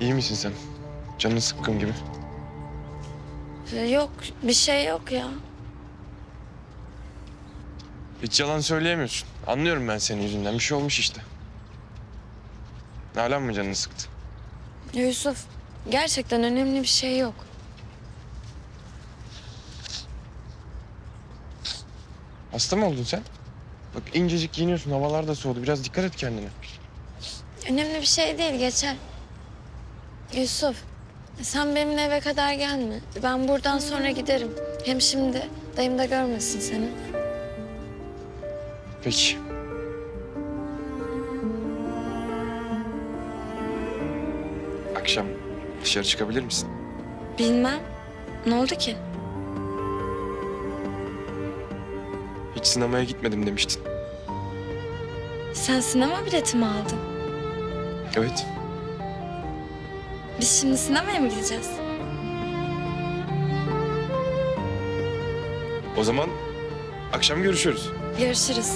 İyi misin sen? Canın sıkkın gibi. Yok bir şey yok ya. Hiç yalan söyleyemiyorsun. Anlıyorum ben senin yüzünden. Bir şey olmuş işte. Hala mı canını sıktı? Yusuf gerçekten önemli bir şey yok. Hasta mı oldun sen? Bak incecik giyiniyorsun. Havalar da soğudu. Biraz dikkat et kendine. Önemli bir şey değil geçer. Yusuf sen benimle eve kadar gelme. Ben buradan sonra giderim. Hem şimdi dayım da görmesin seni. Peki. Akşam dışarı çıkabilir misin? Bilmem. Ne oldu ki? Hiç sinemaya gitmedim demiştin. Sen sinema bileti mi aldın? Evet. Biz şimdi sinemaya mı gideceğiz? O zaman akşam görüşürüz. Görüşürüz.